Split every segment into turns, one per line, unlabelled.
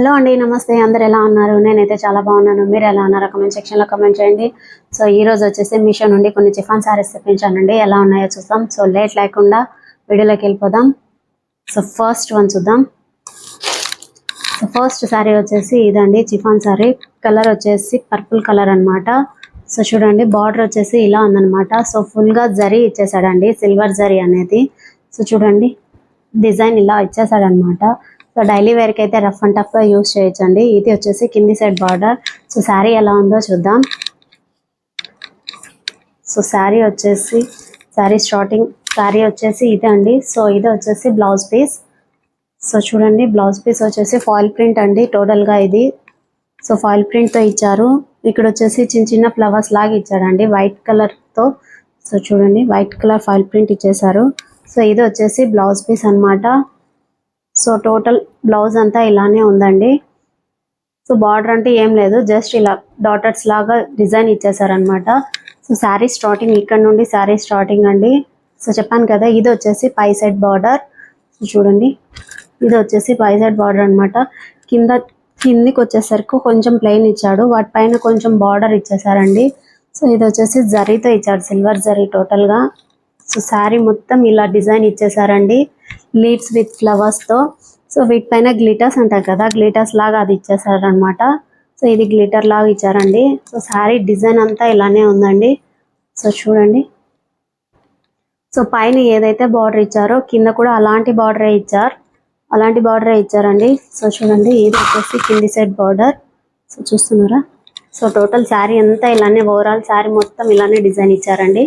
Hello అండి నమస్తే. అందరు ఎలా ఉన్నారు? నేనైతే చాలా బాగున్నాను. మీరు ఎలా ఉన్నారు? కమెంట్ సెక్షన్లో కమెంట్ చేయండి. సో ఈ రోజు వచ్చేసి మీషో నుండి కొన్ని చిఫాన్ సారీస్ తెప్పించానండి. ఎలా ఉన్నాయో చూద్దాం. సో లేట్ లేకుండా వీడియోలోకి వెళ్ళిపోదాం. సో ఫస్ట్ వన్ చూద్దాం. సో ఫస్ట్ శారీ వచ్చేసి ఇదండి చిఫాన్ శారీ కలర్ వచ్చేసి పర్పుల్ కలర్ అన్నమాట. సో చూడండి బార్డర్ వచ్చేసి ఇలా ఉందన్నమాట. సో ఫుల్గా జరీ ఇచ్చేసాడండి సిల్వర్ జరీ అనేది. సో చూడండి డిజైన్ ఇలా ఇచ్చేసాడనమాట సో డైలీ వేర్కి అయితే రఫ్ అండ్ టఫ్గా యూస్ చేయొచ్చండి. ఇది వచ్చేసి కింది సైడ్ బార్డర్. సో శారీ ఎలా ఉందో చూద్దాం. సో శారీ వచ్చేసి శారీ స్టార్టింగ్ శారీ వచ్చేసి ఇదే అండి. సో ఇది వచ్చేసి బ్లౌజ్ పీస్. సో చూడండి బ్లౌజ్ పీస్ వచ్చేసి ఫాయిల్ ప్రింట్ అండి టోటల్గా ఇది. సో ఫాయిల్ ప్రింట్తో ఇచ్చారు. ఇక్కడ వచ్చేసి చిన్న చిన్న ఫ్లవర్స్ లాగా ఇచ్చారండి వైట్ కలర్తో సో చూడండి వైట్ కలర్ ఫాయిల్ ప్రింట్ ఇచ్చేసారు సో ఇది వచ్చేసి బ్లౌజ్ పీస్ అన్నమాట. సో టోటల్ బ్లౌజ్ అంతా ఇలానే ఉందండి. సో బార్డర్ అంటే ఏం లేదు జస్ట్ ఇలా డాటర్స్ లాగా డిజైన్ ఇచ్చేసారనమాట సో శారీ స్టార్టింగ్ ఇక్కడ నుండి శారీ స్టార్టింగ్ అండి. సో చెప్పాను కదా ఇది వచ్చేసి పై సైడ్ బార్డర్. చూడండి ఇది వచ్చేసి పై సైడ్ బార్డర్ అన్నమాట. కింద కిందికి వచ్చేసరికి కొంచెం ప్లెయిన్ ఇచ్చాడు. వాటిపైన కొంచెం బార్డర్ ఇచ్చేసారండి. సో ఇది వచ్చేసి జరీతో ఇచ్చాడు సిల్వర్ జరీ టోటల్గా. సో శారీ మొత్తం ఇలా డిజైన్ ఇచ్చేసారండి. లీవ్స్ విత్ ఫ్లవర్స్తో సో వీటిపైన గ్లిటర్స్ అంటారు కదా గ్లిటర్స్ లాగా అది ఇచ్చేసారనమాట సో ఇది గ్లిటర్ లాగా ఇచ్చారండి. సో శారీ డిజైన్ అంతా ఇలానే ఉందండి. సో చూడండి. సో పైన ఏదైతే బార్డర్ ఇచ్చారో కింద కూడా అలాంటి బార్డరే ఇచ్చారు. అలాంటి బార్డరే ఇచ్చారండి. సో చూడండి ఇది వచ్చేసి కింది సైడ్ బార్డర్ సో చూస్తున్నారా? సో టోటల్ శారీ అంతా ఇలానే ఓవరాల్ శారీ మొత్తం ఇలానే డిజైన్ ఇచ్చారండి.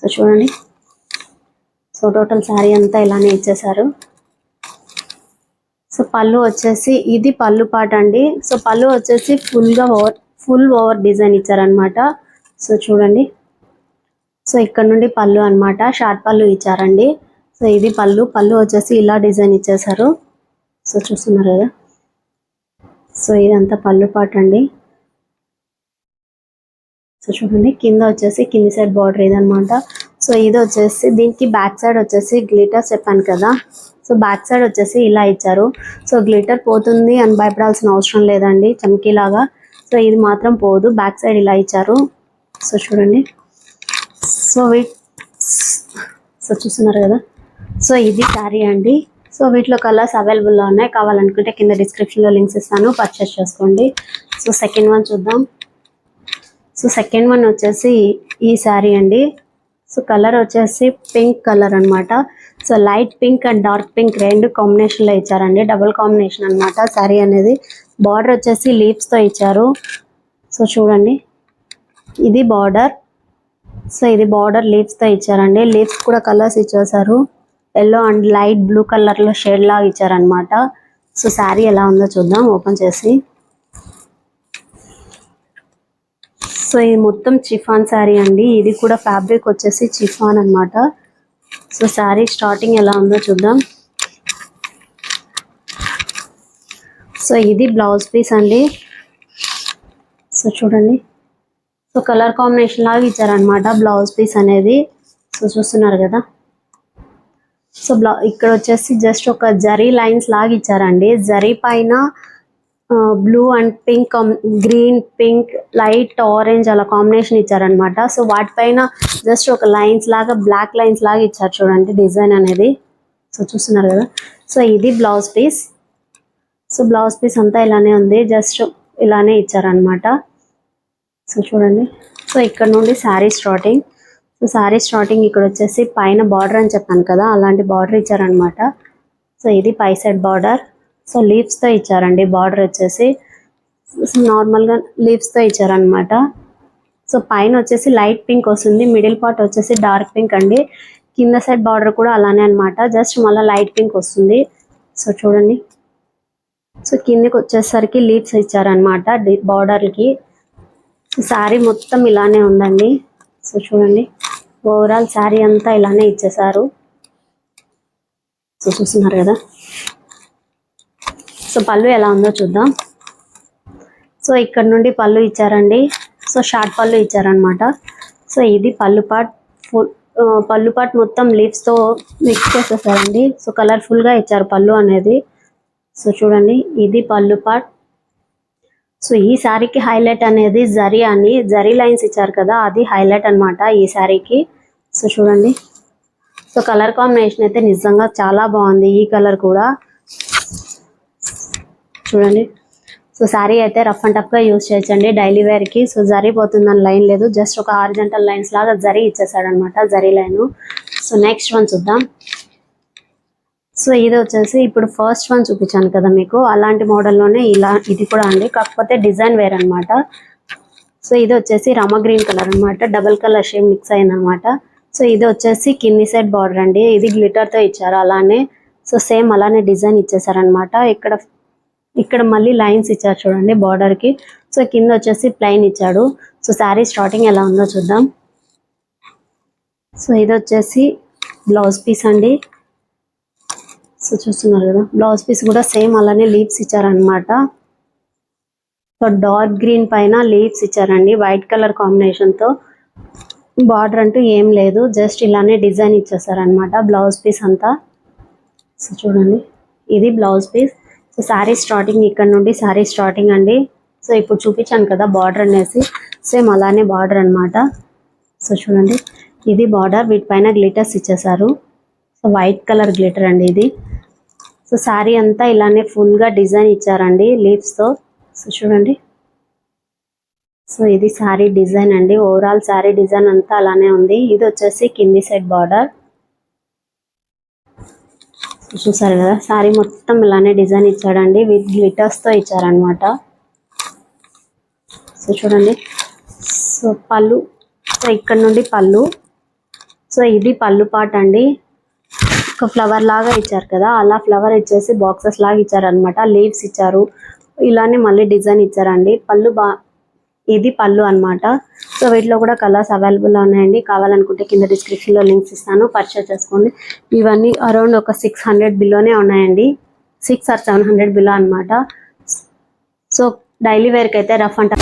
సో చూడండి. సో టోటల్ శారీ అంతా ఇలానే ఇచ్చేసారు సో పళ్ళు వచ్చేసి ఇది పళ్ళు పాట అండి. సో పళ్ళు వచ్చేసి ఫుల్గా ఓవర్ ఫుల్ ఓవర్ డిజైన్ ఇచ్చారనమాట సో చూడండి. సో ఇక్కడ నుండి పళ్ళు అన్నమాట షార్ట్ పళ్ళు ఇచ్చారండి. సో ఇది పళ్ళు పళ్ళు వచ్చేసి ఇలా డిజైన్ ఇచ్చేసారు సో చూస్తున్నారు కదా. సో ఇదంతా పళ్ళు పాట అండి. సో చూడండి కింద వచ్చేసి కింది సైడ్ బార్డర్ ఇదనమాట సో ఇది వచ్చేసి దీనికి బ్యాక్ సైడ్ వచ్చేసి గ్లిటర్ చెప్పాను కదా. సో బ్యాక్ సైడ్ వచ్చేసి ఇలా ఇచ్చారు. సో గ్లిటర్ పోతుంది అని భయపడాల్సిన అవసరం లేదండి చమ్కీలాగా. సో ఇది మాత్రం పోదు బ్యాక్ సైడ్ ఇలా ఇచ్చారు. సో చూడండి. సో వీ సో చూస్తున్నారు కదా. సో ఇది శారీ అండి. సో వీటిలో కలర్స్ అవైలబుల్లో ఉన్నాయి. కావాలనుకుంటే కింద డిస్క్రిప్షన్లో లింక్స్ ఇస్తాను. పర్చేస్ చేసుకోండి. సో సెకండ్ వన్ చూద్దాం. సో సెకండ్ వన్ వచ్చేసి ఈ శారీ అండి. సో కలర్ వచ్చేసి పింక్ కలర్ అన్నమాట. So light pink and dark pink రెండు కాంబినేషన్లో ఇచ్చారండి. డబుల్ కాంబినేషన్ అన్నమాట శారీ అనేది. బార్డర్ వచ్చేసి లీవ్స్తో ఇచ్చారు. సో చూడండి. ఇది బార్డర్ సో ఇది బార్డర్ లీవ్స్తో ఇచ్చారండి. లీవ్స్ కూడా కలర్స్ ఇచ్చేసారు ఎల్లో అండ్ లైట్ బ్లూ కలర్లో షేడ్ లాగా ఇచ్చారనమాట సో శారీ ఎలా ఉందో చూద్దాం. ఓపెన్ చేసి. సో ఇది మొత్తం చిఫాన్ శారీ అండి. ఇది కూడా ఫ్యాబ్రిక్ వచ్చేసి చిఫాన్ అన్నమాట. సో శారీ స్టార్టింగ్ ఎలా ఉందో చూద్దాం. సో ఇది బ్లౌజ్ పీస్ అండి. సో చూడండి. సో కలర్ కాంబినేషన్ లాగా ఇచ్చారనమాట బ్లౌజ్ పీస్ అనేది. సో చూస్తున్నారు కదా. సో బ్లౌ ఇక్కడ వచ్చేసి జస్ట్ ఒక జరీ లైన్స్ లాగా ఇచ్చారండి. జరీ పైన blue and pink green pink light orange అలా కాంబినేషన్ ఇచ్చారనమాట సో వాటిపైన జస్ట్ ఒక లైన్స్ లాగా బ్లాక్ లైన్స్ లాగా ఇచ్చారు చూడండి డిజైన్ అనేది. సో చూస్తున్నారు కదా. సో ఇది blouse piece so blouse piece అంతా ఇలానే ఉంది. జస్ట్ ఇలానే ఇచ్చారనమాట సో చూడండి. సో ఇక్కడ నుండి sari starting so sari starting ఇక్కడ వచ్చేసి పైన బార్డర్ అని చెప్పాను కదా అలాంటి బార్డర్ ఇచ్చారనమాట సో ఇది పై సైడ్ బార్డర్ సో లీవ్స్తో ఇచ్చారండి. బార్డర్ వచ్చేసి నార్మల్గా లీవ్స్తో ఇచ్చారనమాట సో పైన వచ్చేసి లైట్ పింక్ వస్తుంది. మిడిల్ పార్ట్ వచ్చేసి డార్క్ పింక్ అండి. కింద సైడ్ బార్డర్ కూడా అలానే అనమాట జస్ట్ మళ్ళీ లైట్ పింక్ వస్తుంది. సో చూడండి. సో కిందకి వచ్చేసరికి లీవ్స్ ఇచ్చారనమాట బార్డర్కి శారీ మొత్తం ఇలానే ఉందండి. సో చూడండి. ఓవరాల్ శారీ అంతా ఇలానే ఇచ్చేసారు. సో చూస్తున్నారు కదా? సో పళ్ళు ఎలా ఉందో చూద్దాం. సో ఇక్కడ నుండి పళ్ళు ఇచ్చారండి. సో షార్ట్ పళ్ళు ఇచ్చారనమాట సో ఇది పళ్ళు పాట్ ఫుల్ పళ్ళు పాట్ మొత్తం లీవ్స్తో మిక్స్ చేసేసారండి. సో కలర్ఫుల్గా ఇచ్చారు పళ్ళు అనేది. సో చూడండి ఇది పళ్ళు పార్ట్. సో ఈ శారీకి హైలైట్ అనేది జరీ అని జరీ లైన్స్ ఇచ్చారు కదా అది హైలైట్ అన్నమాట ఈ శారీకి. సో చూడండి. సో కలర్ కాంబినేషన్ అయితే నిజంగా చాలా బాగుంది ఈ కలర్ కూడా. చూడండి. సో శారీ అయితే రఫ్ అండ్ టఫ్గా చేయొచ్చండి. డైలీ వేర్కి సో జరీ పోతుందని లైన్ లేదు. జస్ట్ ఒక ఆరిజెంటల్ లైన్స్ లాగా జరీ ఇచ్చేసాడు అనమాట జరీ లైన్. సో నెక్స్ట్ వన్ చూద్దాం. సో ఇది వచ్చేసి ఇప్పుడు ఫస్ట్ వన్ చూపించాను కదా మీకు. అలాంటి మోడల్లోనే ఇలా ఇది కూడా అండి. కాకపోతే డిజైన్ వేర్ అన్నమాట సో ఇది వచ్చేసి రమ గ్రీన్ కలర్ అన్నమాట డబల్ కలర్ షేమ్ మిక్స్ అయిందనమాట. సో ఇది వచ్చేసి కింది సైడ్ బార్డర్ అండి. ఇది గ్లిటర్తో తో ఇచ్చారు అలానే. సో సేమ్ అలానే డిజైన్ ఇచ్చేసారనమాట. ఇక్కడ ఇక్కడ మళ్ళీ లైన్స్ ఇచ్చారు చూడండి బార్డర్కి. సో కింద వచ్చేసి ప్లెయిన్ ఇచ్చాడు. సో శారీ స్టార్టింగ్ ఎలా ఉందో చూద్దాం. సో ఇది వచ్చేసి బ్లౌజ్ పీస్ అండి. సో చూస్తున్నారు కదా బ్లౌజ్ పీస్ కూడా సేమ్ అలానే లీవ్స్ ఇచ్చారనమాట సో డార్క్ గ్రీన్ పైన లీవ్స్ ఇచ్చారండి వైట్ కలర్ కాంబినేషన్తో. బార్డర్ అంటూ ఏం లేదు జస్ట్ ఇలానే డిజైన్ ఇచ్చేసారనమాట బ్లౌజ్ పీస్ అంతా. సో చూడండి ఇది blouse piece so sari starting ఇక్కడ నుండి శారీ స్టార్టింగ్ అండి. సో ఇప్పుడు చూపించాను కదా బార్డర్ అనేసి. సేమ్ అలానే బార్డర్ అన్నమాట. సో చూడండి ఇది బార్డర్. వీటిపైన గ్లిటర్స్ ఇచ్చేసారు సో వైట్ కలర్ గ్లిటర్ అండి ఇది. సో శారీ అంతా ఇలానే ఫుల్గా గా డిజైన్ ఇచ్చారండి లీవ్స్తో తో. సో చూడండి. సో ఇది శారీ డిజైన్ అండి. ఓవరాల్ శారీ డిజైన్ అంతా అలానే ఉంది. ఇది వచ్చేసి కింది సైడ్ బార్డర్. చూసారు కదా? శారీ మొత్తం ఇలానే డిజైన్ ఇచ్చాడండి. విత్ గ్లిటర్స్తో ఇచ్చారనమాట సో చూడండి. సో పళ్ళు. సో ఇక్కడ నుండి పళ్ళు. సో ఇది పళ్ళు పాట అండి. ఒక ఫ్లవర్ లాగా ఇచ్చారు కదా? అలా ఫ్లవర్ ఇచ్చేసి బాక్సెస్ లాగా ఇచ్చారనమాట లీవ్స్ ఇచ్చారు. ఇలానే మళ్ళీ డిజైన్ ఇచ్చారండి. పళ్ళు బా ఇది పళ్ళు అన్నమాట. సో వీటిలో కూడా కలర్స్ అవైలబుల్ ఉన్నాయండి. కావాలనుకుంటే కింద డిస్క్రిప్షన్లో లింక్స్ ఇస్తాను. పర్చేస్ చేసుకోండి. ఇవన్నీ అరౌండ్ ఒక సిక్స్ హండ్రెడ్ బిలోనే ఉన్నాయండి. Six or seven hundred below అన్నమాట. సో డైలీ వేర్కి అయితే రఫ్ అంట